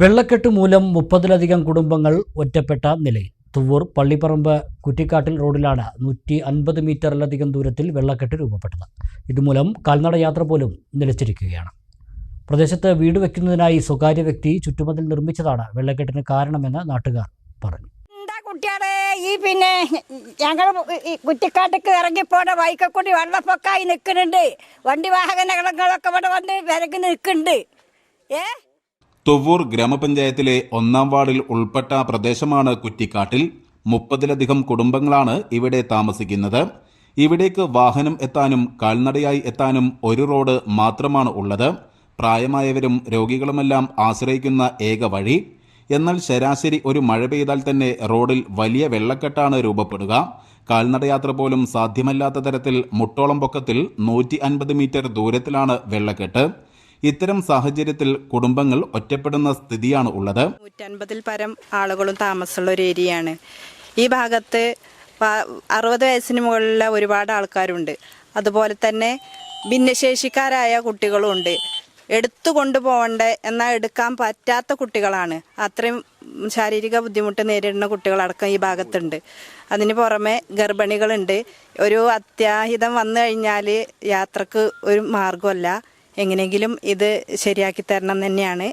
വെള്ളക്കെട്ട് മൂലം മുപ്പതിലധികം കുടുംബങ്ങൾ ഒറ്റപ്പെട്ട നിലയിൽ തുവൂർ പള്ളിപ്പറമ്പ് കുറ്റിക്കാട്ടിൽ റോഡിലാണ് നൂറ്റി അൻപത് മീറ്ററിലധികം ദൂരത്തിൽ വെള്ളക്കെട്ട് രൂപപ്പെട്ടത്. ഇതുമൂലം കാൽനട യാത്ര പോലും നിലച്ചിരിക്കുകയാണ്. പ്രദേശത്ത് വീട് വയ്ക്കുന്നതിനായി സ്വകാര്യ വ്യക്തി ചുറ്റുമതിൽ നിർമ്മിച്ചതാണ് വെള്ളക്കെട്ടിന് കാരണമെന്ന് നാട്ടുകാർ പറഞ്ഞു. എന്താ ഈ പിന്നെ ഞങ്ങൾ കുറ്റിക്കാട്ടേക്ക് ഇറങ്ങിപ്പോണ വൈക്കക്കൂടി വെള്ളപ്പൊക്കായി നിൽക്കുന്നുണ്ട്. വണ്ടി വാഹനങ്ങളൊക്കെ ഇവിടെ വന്ന് വിരകി നിൽക്കുന്നുണ്ട്. ഏ? തുവ്വൂർ ഗ്രാമപഞ്ചായത്തിലെ ഒന്നാം വാർഡിൽ ഉൾപ്പെട്ട പ്രദേശമാണ് കുറ്റിക്കാട്ടിൽ. മുപ്പതിലധികം കുടുംബങ്ങളാണ് ഇവിടെ താമസിക്കുന്നത്. ഇവിടേക്ക് വാഹനം എത്താനും കാൽനടയായി എത്താനും ഒരു റോഡ് മാത്രമാണ് ഉള്ളത്. പ്രായമായവരും രോഗികളുമെല്ലാം ആശ്രയിക്കുന്ന ഏക വഴി. എന്നാൽ ശരാശരി ഒരു മഴ പെയ്താൽ തന്നെ റോഡിൽ വലിയ വെള്ളക്കെട്ടാണ് രൂപപ്പെടുക. കാൽനടയാത്ര പോലും സാധ്യമല്ലാത്ത തരത്തിൽ മുട്ടോളം പൊക്കത്തിൽ നൂറ്റി മീറ്റർ ദൂരത്തിലാണ് വെള്ളക്കെട്ട്. ഇത്തരം സാഹചര്യത്തിൽ കുടുംബങ്ങൾ ഒറ്റപ്പെടുന്ന സ്ഥിതിയാണ് ഉള്ളത്. നൂറ്റൻപതിൽ പരം ആളുകളും താമസമുള്ള ഒരു ഏരിയയാണ്. ഈ ഭാഗത്ത് അറുപത് വയസ്സിന് മുകളിലുള്ള ഒരുപാട് ആൾക്കാരുണ്ട്. അതുപോലെ തന്നെ ഭിന്നശേഷിക്കാരായ കുട്ടികളും ഉണ്ട്. എടുത്തു കൊണ്ടുപോകേണ്ട എന്നാൽ എടുക്കാൻ പറ്റാത്ത കുട്ടികളാണ്. അത്രയും ശാരീരിക ബുദ്ധിമുട്ട് നേരിടുന്ന കുട്ടികളടക്കം ഈ ഭാഗത്തുണ്ട്. അതിന് പുറമെ ഗർഭിണികളുണ്ട്. ഒരു അത്യാഹിതം വന്നു കഴിഞ്ഞാൽ യാത്രയ്ക്ക് ഒരു മാർഗമല്ല എങ്ങനെയെങ്കിലും ഇത് ശരിയാക്കി തരണം തന്നെയാണ്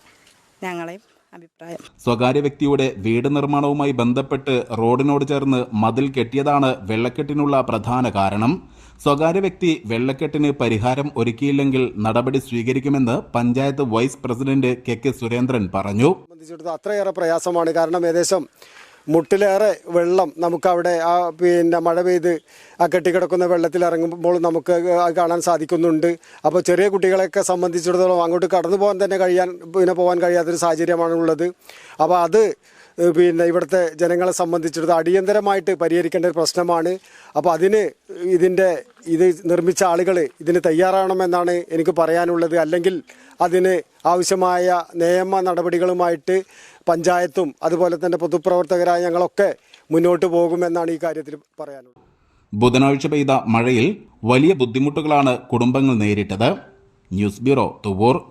ഞങ്ങളെ അഭിപ്രായം. സ്വകാര്യ വ്യക്തിയുടെ വീട് നിർമ്മാണവുമായി ബന്ധപ്പെട്ട് റോഡിനോട് ചേർന്ന് മതിൽ കെട്ടിയതാണ് വെള്ളക്കെട്ടിനുള്ള പ്രധാന കാരണം. സ്വകാര്യ വ്യക്തി വെള്ളക്കെട്ടിന് പരിഹാരം ഒരുക്കിയില്ലെങ്കിൽ നടപടി സ്വീകരിക്കുമെന്ന് panchayat vice president K K Surendran പറഞ്ഞു. സംബന്ധിച്ചിടത്തോളം അത്രയേറെ പ്രയാസമാണ്. കാരണം ഏകദേശം മുട്ടിലേറെ വെള്ളം നമുക്കവിടെ ആ പിന്നെ മഴ പെയ്ത് ആ കെട്ടിക്കിടക്കുന്ന വെള്ളത്തിൽ ഇറങ്ങുമ്പോൾ നമുക്ക് കാണാൻ സാധിക്കുന്നുണ്ട്. അപ്പോൾ ചെറിയ കുട്ടികളെയൊക്കെ സംബന്ധിച്ചിടത്തോളം അങ്ങോട്ട് കടന്നു പോകാൻ തന്നെ കഴിയാൻ പിന്നെ പോകാൻ കഴിയാത്തൊരു സാഹചര്യമാണുള്ളത്. അപ്പോൾ അത് പിന്നെ ഇവിടുത്തെ ജനങ്ങളെ സംബന്ധിച്ചിടത്തോളം അടിയന്തരമായിട്ട് പരിഹരിക്കേണ്ട ഒരു പ്രശ്നമാണ്. അപ്പോൾ അതിന് ഇതിന്റെ ഇത് നിർമ്മിച്ച ആളുകൾ ഇതിന് തയ്യാറാവണമെന്നാണ് എനിക്ക് പറയാനുള്ളത്. അല്ലെങ്കിൽ അതിന് ആവശ്യമായ നിയമ നടപടികളുമായിട്ട് പഞ്ചായത്തും അതുപോലെ തന്നെ പൊതുപ്രവർത്തകരായ ഞങ്ങളൊക്കെ മുന്നോട്ട് പോകുമെന്നാണ് ഈ കാര്യത്തിൽ പറയാനുള്ളത്. ബുധനാഴ്ച പെയ്ത മഴയിൽ വലിയ ബുദ്ധിമുട്ടുകളാണ് കുടുംബങ്ങൾ നേരിട്ടത്. News bureau Thuvvur.